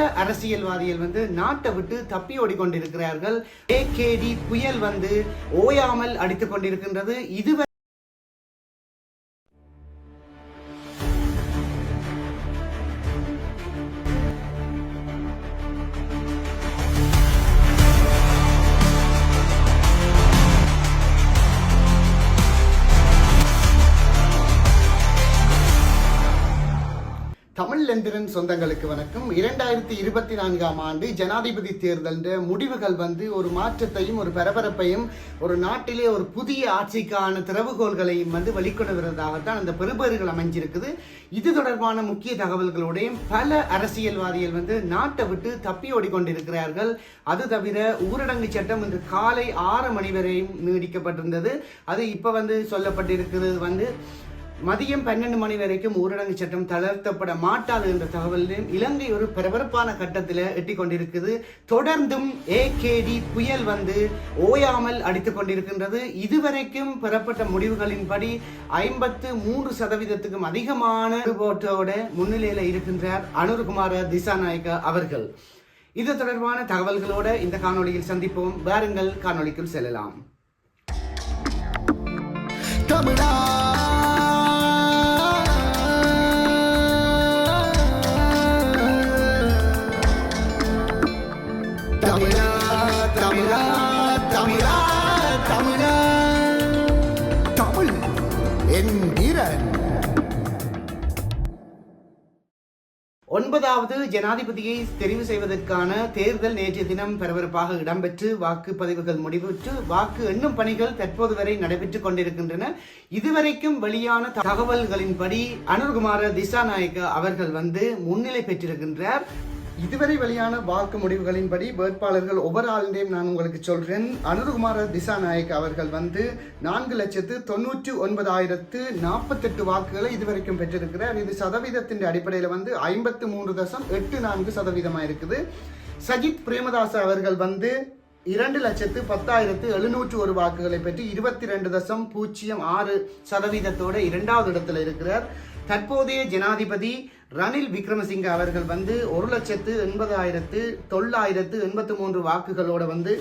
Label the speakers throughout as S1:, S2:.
S1: பல அரசியல்வாதிகள் வந்து நாட்டை விட்டு தப்பி ஓடிக்கொண்டிருக்கிறார்கள். ஏகேடி புயல் வந்து ஓயாமல் அடித்துக் கொண்டிருக்கின்றது. இதுவரை லெந்திரன் சொந்தங்களுக்கு வணக்கம். இரண்டாயிரத்தி இருபத்தி நான்காம் ஆண்டு ஜனாதிபதி தேர்தல் முடிவுகள் வந்து ஒரு மாற்றத்தையும் ஒரு பரபரப்பையும் ஒரு நாட்டிலே ஒரு புதிய ஆட்சிக்கான திறவுகோள்களையும் வந்து வெளிக்கொண்டு வருவதாகத்தான் அந்த பெறுபேறுகள் அமைஞ்சிருக்குது. இது தொடர்பான முக்கிய தகவல்களோடையும் பல அரசியல்வாதிகள் வந்து நாட்டை விட்டு தப்பி ஓடிக்கொண்டிருக்கிறார்கள். அது தவிர ஊரடங்கு சட்டம் இன்று காலை ஆறு மணி வரையும் நீடிக்கப்பட்டிருந்தது. அது இப்போ வந்து சொல்லப்பட்டிருக்கிறது வந்து மதியம் பன்னெண்டு மணி வரைக்கும் ஊரடங்கு சட்டம் தளர்த்தப்பட மாட்டாது என்ற தகவலையும் இலங்கை ஒரு பரபரப்பான கட்டத்தில் எட்டி கொண்டிருக்குது. தொடர்ந்தும் ஏகேடி புயல் வந்து ஓயாமல் அடித்து கொண்டிருக்கின்றது. இதுவரைக்கும் பெறப்பட்ட முடிவுகளின்படி ஐம்பத்து மூன்று சதவீதத்துக்கும் அதிகமான ரிபோர்ட்டோட முன்னிலையில் இருக்கின்றார் அனுர்குமார திசாநாயக்கா அவர்கள். இது தொடர்பான தகவல்களோட இந்த காணொளியில் சந்திப்போம். வாருங்கள் காணொலிக்குள் செல்லலாம்.
S2: தமிழா
S1: ஒன்பதாவது ஜனாதிபதியை தெரிவு செய்வதற்கான தேர்தல் நேற்றைய தினம் பரபரப்பாக இடம்பெற்று வாக்குப்பதிவுகள் முடிவுற்று வாக்கு எண்ணும் பணிகள் தற்போது வரை நடைபெற்றுக் கொண்டிருக்கின்றன. இதுவரைக்கும் வெளியான தகவல்களின்படி அனுர்குமார திசாநாயக்க அவர்கள் வந்து முன்னிலை பெற்றிருக்கின்றார். இதுவரை வெளியான வாக்கு முடிவுகளின்படி வேட்பாளர்கள் ஒவ்வொரு ஆளுடையும் நான் உங்களுக்கு சொல்கிறேன் அனுருகுமார திசாநாயக் அவர்கள் வந்து நான்கு லட்சத்து தொண்ணூற்றி ஒன்பதாயிரத்து நாற்பத்தெட்டு வாக்குகளை இதுவரைக்கும் பெற்றிருக்கிறார். இது சதவீதத்தின் அடிப்படையில் வந்து ஐம்பத்து மூன்று தசம் எட்டு நான்கு சதவீதமாக இருக்குது. சஜித் பிரேமதாஸ் அவர்கள் வந்து இரண்டு லட்சத்து பத்தாயிரத்து எழுநூற்று ஒரு வாக்குகளை பெற்று இருபத்தி ரெண்டு தசம் பூஜ்ஜியம் ஆறு சதவீதத்தோட இரண்டாவது இடத்துல இருக்கிறார். தற்போதைய ஜனாதிபதி ரணில் விக்ரமசிங்க அவர்கள் வந்து ஒரு லட்சத்து எண்பதாயிரத்து தொள்ளாயிரத்து எண்பத்து மூன்று வாக்குகளோடு வந்து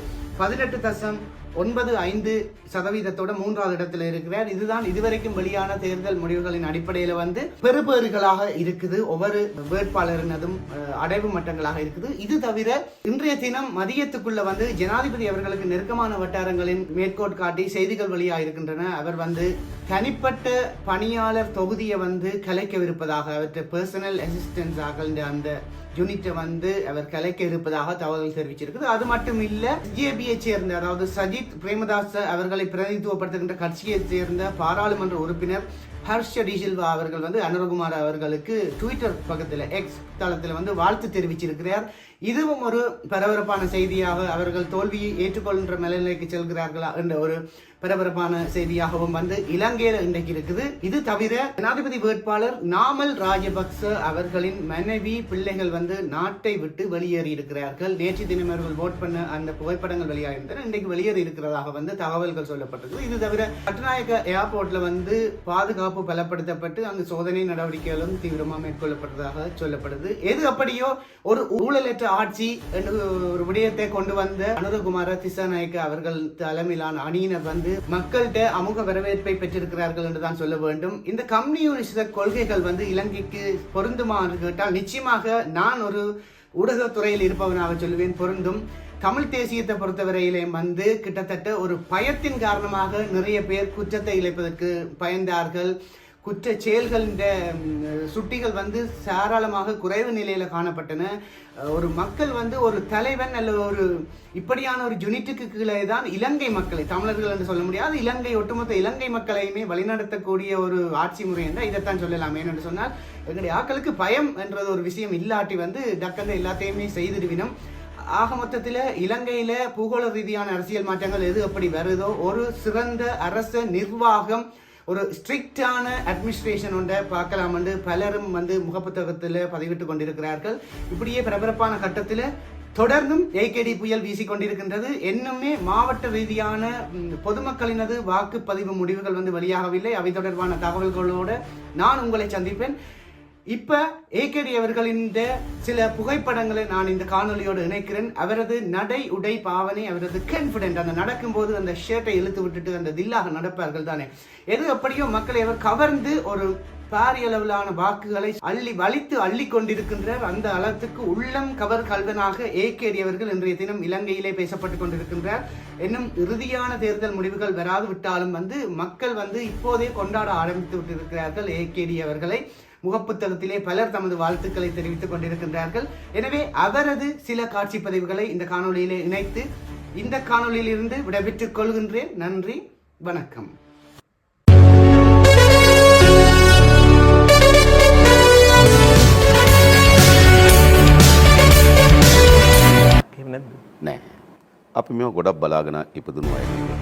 S1: பதினெட்டு தசம் ஒன்பது ஐந்து சதவீதத்தோட மூன்றாவது இடத்துல இருக்கிறார். இதுதான் இதுவரைக்கும் வெளியான தேர்தல் முடிவுகளின் அடிப்படையில் வந்து பெறுபேறுகளாக இருக்குது. ஒவ்வொரு வேட்பாளரினதும் அடைவு மட்டங்களாக இருக்குது. இது தவிர இன்றைய தினம் மதியத்துக்குள்ள வந்து ஜனாதிபதி அவர்களுக்கு நெருக்கமான வட்டாரங்களின் மேற்கோட் காட்டி செய்திகள் வெளியாக இருக்கின்றன. அவர் வந்து தனிப்பட்ட பணியாளர் தொகுதியை வந்து கலைக்கவிருப்பதாக அவற்றை பர்சனல் அசிஸ்டன்ஸ் ஆகின்ற அந்த யூனிட்டை வந்து அவர் கலைக்க இருப்பதாக தகவல் தெரிவிச்சிருக்குது. அது மட்டும் இல்ல ஜேபியை சேர்ந்த அதாவது சஜித் பிரேமதாச அவர்களை பிரதிநிதித்துவப்படுத்துகின்ற கட்சியை சேர்ந்த பாராளுமன்ற உறுப்பினர் ஹர்ஷ் டிசில்வா அவர்கள் வந்து அனுரகுமார் அவர்களுக்கு ட்விட்டர் பக்கத்தில் எக்ஸ் தளத்தில் வந்து வாழ்த்து தெரிவிச்சிருக்கிறார். இதுவும் ஒரு பரபரப்பான செய்தியாக அவர்கள் தோல்வியை ஏற்றுக்கொள்கின்ற நிலைக்கு செல்கிறார்களா என்ற ஒரு பரபரப்பான செய்தியாகவும் வந்து இலங்கையில் இன்றைக்கு இருக்குது. இது தவிர ஜனாதிபதி வேட்பாளர் நாமல் ராஜபக்ச அவர்களின் மனைவி பிள்ளைகள் வந்து நாட்டை விட்டு வெளியேறி இருக்கிறார்கள். நேற்று தினம் அவர்கள் ஓட் பண்ண அந்த புகைப்படங்கள் வெளியாகின்றன. இன்றைக்கு வெளியேறி இருக்கிறதாக வந்து தகவல்கள் சொல்லப்பட்டிருக்கு இது தவிர கட்டுநாயக்க ஏர்போர்ட்ல வந்து பாதுகாப்பு பலப்படுத்தப்பட்டு அங்கு சோதனை நடவடிக்கைகளும் தீவிரமாக மேற்கொள்ளப்பட்டதாக சொல்லப்படுது. எது அப்படியோ ஒரு ஊழலற்ற ஆட்சி ஒரு விடயத்தை கொண்டு வந்த அனுரகுமார திசாநாயக்க அவர்கள் தலைமையிலான அணியினர் வந்து மக்கள்கிட்ட அமுக வரவேற்பை பெற்றிருக்கிறார்கள் என்று தான் சொல்ல வேண்டும். இந்த கம்யூனிஸ்ட கொள்கைகள் வந்து இலங்கைக்கு பொருந்துமா என்று கேட்டால் நிச்சயமாக நான் ஒரு ஊடகத்துறையில் இருப்பவனாக சொல்லுவேன். பொருந்தும். தமிழ் தேசியத்தை பொறுத்தவரையிலையும் வந்து கிட்டத்தட்ட ஒரு பயத்தின் காரணமாக நிறைய பேர் குற்றத்தை இழைப்பதற்கு பயந்தார்கள். குற்ற இந்த சுட்டிகள் வந்து சாராளமாக குறைவு நிலையில் காணப்பட்டன. ஒரு மக்கள் வந்து ஒரு தலைவன் அல்லது ஒரு இப்படியான ஒரு யூனிட்டுக்கு கீழே தான் இலங்கை மக்களை தமிழர்கள் என்று சொல்ல முடியாது இலங்கை ஒட்டுமொத்த இலங்கை மக்களையுமே வழிநடத்தக்கூடிய ஒரு ஆட்சி முறை என்ற இதைத்தான் சொல்லலாம். ஏனென்று சொன்னால் எங்களுடைய ஆக்களுக்கு பயம் என்றது ஒரு விஷயம் இல்லாட்டி வந்து டக்கந்த எல்லாத்தையுமே செய்திருவினோம் ஆக மொத்தத்தில் இலங்கையில் பூகோள ரீதியான அரசியல் மாற்றங்கள் எது எப்படி வருதோ ஒரு சிறந்த அரச நிர்வாகம் ஒரு ஸ்ட்ரிக்டான அட்மினிஸ்ட்ரேஷன் ஒன்றை பார்க்கலாம் என்று பலரும் வந்து முகப்புத்தகத்தில் பதிவிட்டு கொண்டிருக்கிறார்கள். இப்படியே பிரபரப்பான கட்டத்தில் தொடர்ந்தும் ஏகேடி புயல் வீசிக்கொண்டிருக்கின்றது. இன்னுமே மாவட்ட ரீதியான பொதுமக்களினது வாக்குப்பதிவு முடிவுகள் வந்து வெளியாகவில்லை. அவை தொடர்பான தகவல்களோடு நான் உங்களை சந்திப்பேன். இப்போ ஏகேடி அவர்களின் இந்த சில புகைப்படங்களை நான் இந்த காணொலியோடு இணைக்கிறேன். அவரது நடை உடை பாவனை அவரது கான்பிடென்ட் அந்த நடக்கும்போது அந்த ஷர்ட்டை இழுத்து விட்டுட்டு அந்த தில்லாக நடப்பார்கள் தானே. எது எப்படியோ மக்களை அவர் கவர்ந்து ஒரு பாரிய அளவிலான வாக்குகளை அள்ளி வலித்து அள்ளி கொண்டிருக்கின்றார். அந்த அளத்துக்கு உள்ளம் கவர் கல்வனாக ஏகேடி அவர்கள் இன்றைய தினம் இலங்கையிலே பேசப்பட்டுக் கொண்டிருக்கின்றார். இன்னும் இறுதியான தேர்தல் முடிவுகள் வராது விட்டாலும் வந்து மக்கள் வந்து இப்போதே கொண்டாட ஆரம்பித்து விட்டிருக்கிறார்கள் ஏகேடி அவர்களை. முகப்புத்தகத்திலே பலர் தமது வாழ்த்துக்களை தெரிவித்துக் கொண்டிருக்கின்றார்கள். எனவே அவரது சில காட்சி பதிவுகளை இந்த காணொலியிலே இணைத்து இந்த காணொலியிலிருந்து விடைபெற்றுக் கொள்கின்றேன். நன்றி. வணக்கம்.
S3: नाही கூட பலாகனா गोडा बलागना